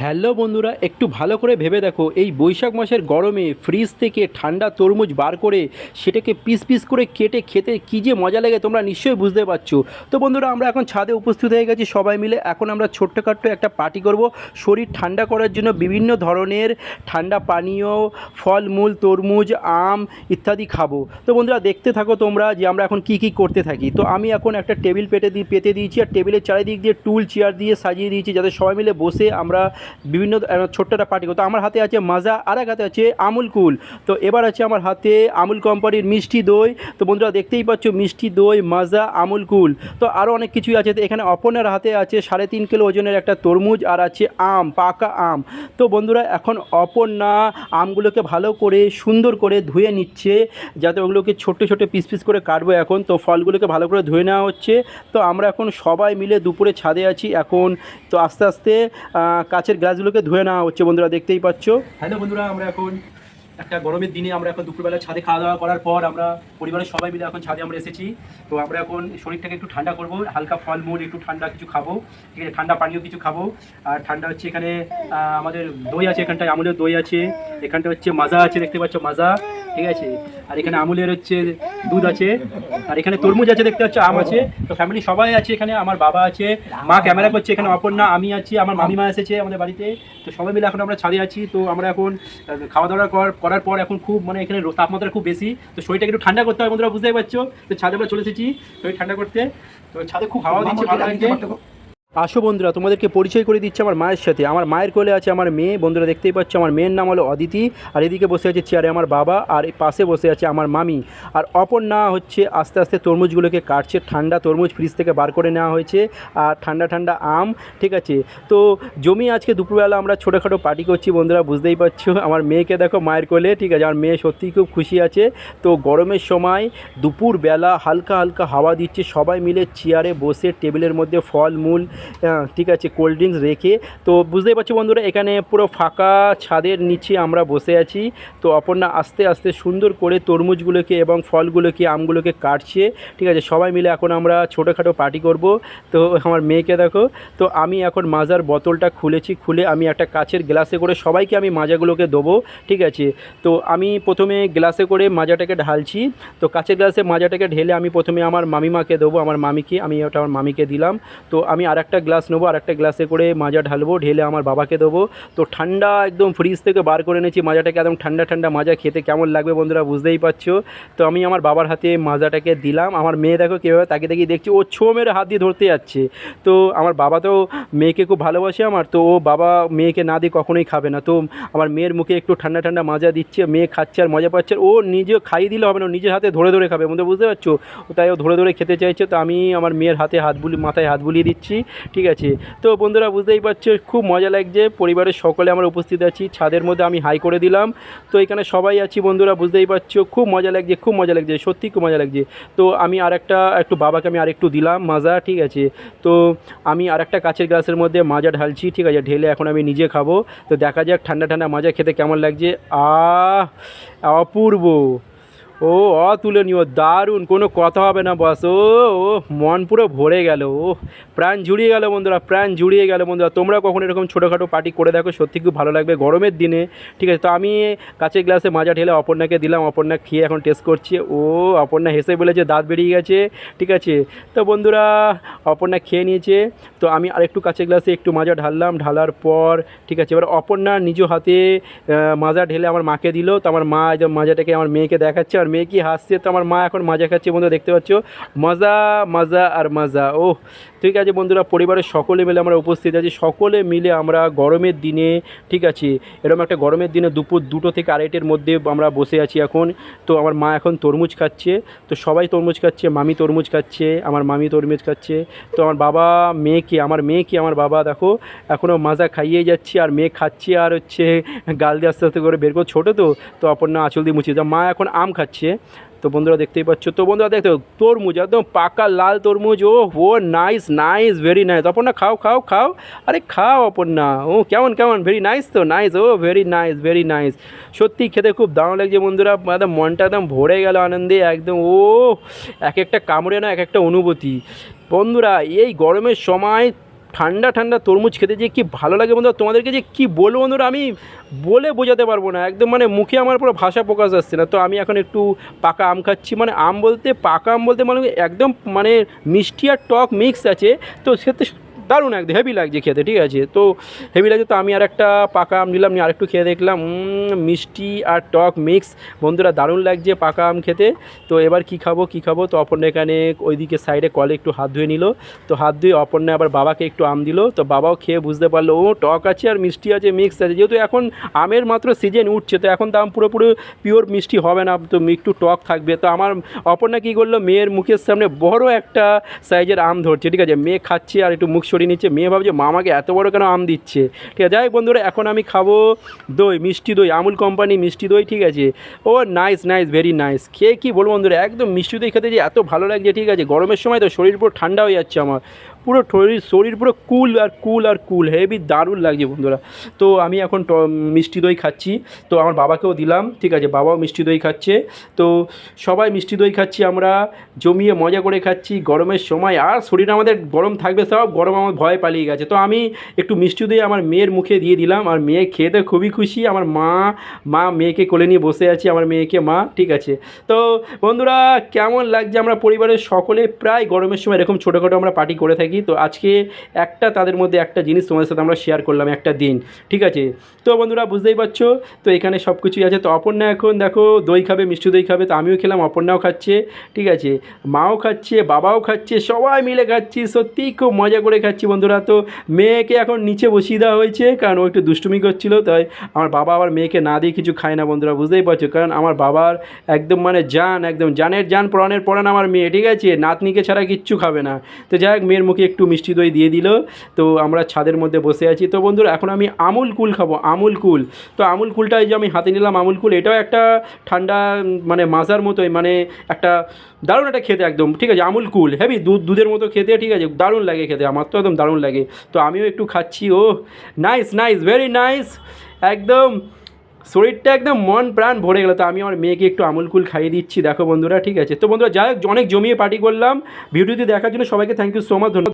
Hello বন্ধুরা, একটু ভালো করে ভেবে দেখো। এই বৈশাখ মাসের গরমে ফ্রিজ থেকে ঠান্ডা তরমুজ বার করে সেটাকে পিস পিস করে কেটে খেতে কী যে মজা লাগে তোমরা নিশ্চয়ই বুঝতে পারছ। তো বন্ধুরা, আমরা এখন ছাদে উপস্থিত হয়ে গেছি সবাই মিলে। এখন আমরা ছোট্টখাট্ট একটা পার্টি করব। শরীর ঠান্ডা করার জন্য বিভিন্ন ধরনের ঠান্ডা পানীয়, ফলমূল, তরমুজ, আম ইত্যাদি খাব। তো বন্ধুরা, দেখতে থাকো তোমরা যে আমরা এখন কি কি করতে থাকি। তো আমি এখন একটা টেবিল পেতে দিয়ে পেতে দিয়েছি আর টেবিলের চারিদিক দিয়ে টুল চেয়ার দিয়ে সাজিয়ে দিয়েছি যাতে সবাই মিলে বসে আমরা বিভিন্ন ছোট্ট একটা পার্টি তো আমার হাতে আছে মাজা আর এক হাতে আছে আমুল কুল। তো এবার আছে আমার হাতে আমুল কোম্পানির মিষ্টি দই। তো বন্ধুরা দেখতেই পাচ্ছ মিষ্টি দই মাজা আমুল কুল। তো আরও অনেক কিছুই আছে। তো এখানে অপনের হাতে আছে সাড়ে তিন কিলো ওজনের একটা তরমুজ আর আছে আম পাকা আম। তো বন্ধুরা এখন অপর্ণা আমগুলোকে ভালো করে সুন্দর করে ধুয়ে নিচ্ছে যাতে ওগুলোকে ছোটো ছোটো পিস পিস করে কাটবো এখন। তো ফলগুলোকে ভালো করে ধুয়ে নেওয়া হচ্ছে। তো আমরা এখন সবাই মিলে দুপুরে ছাদে আছি এখন। তো আস্তে আস্তে আহ, কাচের গ্লাসগুলোকে ধুয়ে নেওয়া হচ্ছে বন্ধুরা, দেখতেই পাচ্ছ। হ্যালো বন্ধুরা, আমরা এখন একটা গরমের দিনে আমরা এখন দুপুরবেলা ছাদে খাওয়া দাওয়া করার পর আমরা পরিবারের সবাই মিলে এখন ছাদে আমরা এসেছি। তো আমরা এখন শরীরটাকে একটু ঠান্ডা করব, হালকা ফলমূল একটু ঠান্ডা কিছু খাব, ঠিক আছে, ঠান্ডা পানীয় কিছু খাব। আর ঠান্ডা হচ্ছে এখানে আমাদের দই আছে এখানটায়, আমুলের দই আছে এখানটা হচ্ছে মাজা আছে, দেখতে পাচ্ছ, মাজা। ঠিক আছে? আর এখানে আমুলের হচ্ছে দুধ আছে, আর এখানে তরমুজ আছে, দেখতে পাচ্ছ, আম আছে। তো ফ্যামিলি সবাই আছে এখানে, আমার বাবা আছে, মা ক্যামেরা করছে এখানে, অপর্ণা, আমি আছি, আমার মামিমা এসেছে আমাদের বাড়িতে। তো সবাই মিলে এখন আমরা ছাদে আছি, তো আমরা এখন খাওয়া দাওয়া কর- করার পর এখন খুব মানে এখানে তাপমাত্রা খুব বেশি। তো শরীরটাকে একটু ঠান্ডা করতে হয় বন্ধুরা, বুঝতেই পারছ? তো ছাদে আমরা চলে এসেছি, শরীর ঠান্ডা করতে। তো ছাদে খুব হাওয়া দিচ্ছে, ভালো লাগছে। আসো বন্ধুরা তোমাদেরকে পরিচয় করে দিচ্ছে আমার মায়ের সাথে। আমার মায়ের কোলে আছে আমার মেয়ে। বন্ধুরা দেখতেই পাচ্ছ আমার মেয়ের নাম হলো অদিতি। আর এদিকে বসে আছে চেয়ারে আমার বাবা আর পাশে বসে আছে আমার মামি। আর অপর না হচ্ছে আস্তে আস্তে তরমুজগুলোকে কাটছে। ঠান্ডা তরমুজ ফ্রিজ থেকে বার করে নেওয়া হয়েছে। আর ঠান্ডা ঠান্ডা আম ঠিক আছে? তো জমি আজকে দুপুরবেলা আমরা ছোটোখাটো পার্টি করছি বন্ধুরা বুঝতেই পারছ? আমার মেয়েকে দেখো মায়ের কোলে ঠিক আছে? আমার মেয়ে সত্যিই খুব খুশি আছে। তো গরমের সময় দুপুরবেলা হালকা হালকা হাওয়া দিচ্ছে। সবাই মিলে চেয়ারে বসে টেবিলের মধ্যে ফলমূল আহ, ঠিক আছে কোল্ড ড্রিঙ্কস রেখে। তো বুঝতেই পারছি বন্ধুরা, এখানে পুরো ফাঁকা ছাদের নিচে আমরা বসে আছি। তো অপর্ণা আস্তে আস্তে সুন্দর করে তরমুজগুলোকে এবং ফলগুলোকে, আমগুলোকে কাটছে। ঠিক আছে, সবাই মিলে এখন আমরা ছোটোখাটো পার্টি করব। তো আমার মেয়েকে দেখো, তো আমি এখন মাজার বোতলটা খুলেছি। খুলে আমি একটা কাচের গ্লাসে করে সবাইকে আমি মাজাগুলোকে দেবো। ঠিক আছে, তো আমি প্রথমে গ্লাসে করে মাজাটাকে ঢালছি। তো কাচের গ্লাসে মাজাটাকে ঢেলে আমি প্রথমে আমার মামিমাকে দেবো, আমার মামিকে। আমি ওটা আমার মামিকে দিলাম। তো আমি আর একটা গ্লাস নেব আর একটা গ্লাসে করে মাজা ঢালবো, ঢেলে আমার বাবাকে দেবো। তো ঠান্ডা একদম ফ্রিজ থেকে বার করে এনেছি, মাজাটাকে একদম ঠান্ডা ঠান্ডা মাজা খেতে কেমন লাগবে বন্ধুরা বুঝতেই পারছ? তো আমি আমার বাবার হাতে মাজাটাকে দিলাম। আমার মেয়ে দেখো কীভাবে তাকে দেখি, দেখছি ও ছো মেরে হাত দিয়ে ধরতে যাচ্ছে। তো আমার বাবা তো মেয়েকে খুব ভালোবাসে আমার, তো ও বাবা মেয়েকে না দিয়ে কখনোই খাবে না। তো আমার মেয়ের মুখে একটু ঠান্ডা ঠান্ডা মাজা দিচ্ছে, মেয়ে খাচ্ছে আর মজা পাচ্ছে, ও নিজে খাইয়ে দিলে হবে না নিজের হাতে ধরে ধরে খাবে বন্ধু বুঝতে পারছ? তাই ও ধরে ধরে খেতে চাইছে, তো আমি আমার মেয়ের হাতে হাত বুলি, মাথায় হাত বুলিয়ে দিচ্ছি। ঠিক আছে? তো বন্ধুরা বুঝতেই পারছ, খুব মজা লাগছে। পরিবারের সকলে আমরা উপস্থিত আছি। ছাদের মধ্যে আমি হাই করে দিলাম। তো এখানে সবাই আছি বন্ধুরা, বুঝতেই পারছ। খুব মজা লাগছে, খুব মজা লাগছে, সত্যি খুব মজা লাগছে। তো আমি আর একটা একটু বাবাকে আমি আরেকটু দিলাম, মাজা, ঠিক আছে? তো আমি আর একটা কাচের গ্লাসের মধ্যে মাজা ঢালছি, ঠিক আছে? ঢেলে এখন আমি নিজে খাব। তো দেখা যাক ঠান্ডা ঠান্ডা মাজা খেতে কেমন লাগছে। আহ, অপূর্ব! ও, অতুলনীয়, দারুণ, কোনো কথা হবে না বস ও মন পুরো ভরে গেল, ও, প্রাণ জুড়িয়ে গেল বন্ধুরা, প্রাণ জুড়িয়ে গেল বন্ধুরা। তোমরা কখন এরকম ছোটোখাটো পার্টি করে দেখো, সত্যি খুব ভালো লাগবে গরমের দিনে, ঠিক আছে? তো আমি কাঁচের গ্লাসে মাজা ঢেলে অপর্ণাকে দিলাম, অপর্ণা খেয়ে এখন টেস্ট করছে, ও, অপর্ণা হেসে বলেছে, দাঁত বেরিয়ে গেছে, ঠিক আছে? তো বন্ধুরা, অপর্ণা খেয়ে নিয়েছে, তো আমি আরেকটু কাঁচের গ্লাসে একটু মাজা ঢাললাম, ঢালার পর, ঠিক আছে? এবার অপর্ণা নিজ হাতে মাজা ঢেলে আমার মাকে দিল, তো আমার মা মাজাটাকে আমার মেয়েকে দেখাচ্ছে, আর মেয়ে কি হাসছে? তো আমার মা এখন মাজা খাচ্ছে বন্ধু দেখতে পাচ্ছ? মজা মজা আর মজা। ও ঠিক আছে বন্ধুরা, পরিবারের সকলে মিলে আমরা উপস্থিত আছি। সকলে মিলে আমরা গরমের দিনে, ঠিক আছে, এরকম একটা গরমের দিনে দুপুর দুটো থেকে আড়াইটের মধ্যে আমরা বসে আছি এখন। তো আমার মা এখন তরমুজ খাচ্ছে, তো সবাই তরমুজ খাচ্ছে, মামি তরমুজ খাচ্ছে, আমার মামি তরমুজ খাচ্ছে। তো আমার বাবা মেয়েকে আমার মেয়েকে আমার বাবা দেখো এখনও মাজা খাইয়ে যাচ্ছে আর মেয়ে খাচ্ছে আর হচ্ছে গাল দিয়ে আস্তে আস্তে করে বের করে ছোটো তো তো অপর্ণা আঁচল দিয়ে মুছিয়ে তো মা এখন আম খাচ্ছে। তো বন্ধুরা দেখতেই পাচ্ছ, তো বন্ধুরা দেখতে তরমুজ, একদম পাকা লাল তরমুজ ও ও nice nice very nice Aparna, খাও খাও খাও। আরে, খাও, অপর্ণা। ও, কেমন কেমন ভেরি নাইস তো নাইস ও ভেরি নাইস ভেরি নাইস সত্যি খেতে খুব দারুণ লাগছে বন্ধুরা, একদম মনটা একদম ভরে গেল আনন্দে, একদম, ও, এক একটা কামড়ে না, এক একটা অনুভূতি। বন্ধুরা, এই গরমের সময় ঠান্ডা ঠান্ডা তরমুজ খেতে যে কি ভালো লাগে বন্ধুরা, তোমাদেরকে যে কি বলব বন্ধুরা, আমি বলে বোঝাতে পারব না। একদম মানে মুখে আমার পুরো ভাষা প্রকাশ আসছে না। তো আমি এখন একটু পাকা আম খাচ্ছি মানে আম বলতে, পাকা আম বলতে মানে একদম মানে মিষ্টি আর টক মিক্স আছে। তো সেতে দারুণ একদম হেভি লাগছে খেতে, ঠিক আছে? তো হেভি লাগছে তো আমি আর একটা পাকা আম নিলাম, নিয়ে আরেকটু খেয়ে দেখলাম মিষ্টি আর টক মিক্স বন্ধুরা, দারুণ লাগছে পাকা আম খেতে। তো এবার কি খাব কি খাব? তো অপর্ণা এখানে ওইদিকে সাইডে কলে একটু হাত ধুয়ে নিল। তো হাত ধুয়ে অপর্ণা আবার বাবাকে একটু আম দিল। তো বাবাও খেয়ে বুঝতে পারল, ও টক আছে আর মিষ্টি আছে মিক্স আছে। যেহেতু এখন আমের মাত্র সিজন উঠছে, তো এখন দাম পুরোপুরি পিওর মিষ্টি হবে না, তো একটু টক থাকবে। তো আমার অপর্ণা কী করল, মেয়ের মুখের সামনে বড় একটা সাইজের আম ধরছে, ঠিক আছে? মেয়ে খাচ্ছে আর একটু মুখ সরিয়ে নিচ্ছে। মেয়ে ভাবছে মামাকে এত বড় কেন আম দিচ্ছে? ঠিক আছে, যাই বন্ধুরা, এখন আমি খাব দই, মিষ্টি দই, আমুল কোম্পানি মিষ্টি দই, ঠিক আছে। ও নাইস নাইস ভেরি নাইস খেয়ে কী বলব বন্ধুরা, একদম মিষ্টি দই খেতে যে এত ভালো লাগছে, ঠিক আছে। গরমের সময় তো শরীর পুরো ঠান্ডা হয়ে যাচ্ছে আমার। পুরো শরীর শরীর পুরো কুল আর কুল আর কুল হেভি দারুণ লাগছে বন্ধুরা। তো আমি এখন মিষ্টি দই খাচ্ছি, তো আমার বাবাকেও দিলাম, ঠিক আছে, বাবাও মিষ্টি দই খাচ্ছে। তো সবাই মিষ্টি দই খাচ্ছি, আমরা জমিয়ে মজা করে খাচ্ছি, গরমের সময়, আর শরীর আমাদের গরম থাকবে, সব গরম আমার ভয় পালিয়ে গেছে। তো আমি একটু মিষ্টি দই আমার মেয়ের মুখে দিয়ে দিলাম, আর মেয়ে খেতে খুবই খুশি, আমার মা মা মেয়েকে কোলে নিয়ে বসে আছি, আমার মেয়েকে মা, ঠিক আছে। তো বন্ধুরা, কেমন লাগছে? আমরা পরিবারের সকলে প্রায় গরমের সময় এরকম ছোটোখাটো আমরা পার্টি করে থাকি। তো আজকে একটা তাদের মধ্যে একটা জিনিস তোমাদের সাথে আমরা শেয়ার করলাম একটা দিন, ঠিক আছে? তো বন্ধুরা, বুঝতেই পারছ? তো এখানে সব কিছুই আছে। তো অপর্ণা এখন দেখো, দই খাবে, মিষ্টি দই খাবে, তো আমিও খেলাম, অপর্ণাও খাচ্ছে, ঠিক আছে? মাও খাচ্ছে, বাবাও খাচ্ছে, সবাই মিলে খাচ্ছি, সত্যি খুব মজা করে খাচ্ছি বন্ধুরা। তো মেয়েকে এখন নিচে বসিয়ে দেওয়া হয়েছে, কারণ ও একটু দুষ্টুমি করছিল, তাই আমার বাবা আবার মেয়েকে না দিয়ে কিছু খায় না বন্ধুরা, বুঝতেই পারছ? কারণ আমার বাবার একদম মানে জান, একদম জানের জান প্রাণের পরাণ আমার মেয়ে, ঠিক আছে? নাতনিকে ছাড়া কিচ্ছু খাবে না। তো যাই হোক, মেয়ের মুখে একটু মিষ্টি দই দিয়ে দিল। তো আমরা ছাদের মধ্যে বসে আছি। তো বন্ধুরা, এখন আমি আমুল কুল খাব, আমুল কুল। তো আমুল কুলটা এই যে আমি হাতে নিলাম আমুল কুল, এটাও একটা ঠান্ডা মানে মাজার মতোই মানে একটা দারুণ একটা খেতে একদম, ঠিক আছে? আমুল কুল হেভি দুধ, দুধের মতো খেতে, ঠিক আছে? দারুণ লাগে খেতে, আমার তো একদম দারুণ লাগে। তো আমিও একটু খাচ্ছি ও নাইস নাইস ভেরি নাইস একদম, শরীরটা একদম মন প্রাণ ভরে গেলো। তো আমি আমার মেয়েকে একটু আমুল কুল খাইয়ে দিচ্ছি, দেখো বন্ধুরা, ঠিক আছে? তো বন্ধুরা, যাই হোক, অনেক জমিয়ে পার্টি করলাম। ভিডিওটি দেখার জন্য সবাইকে থ্যাংক ইউ সো মাচ ধন্যবাদ।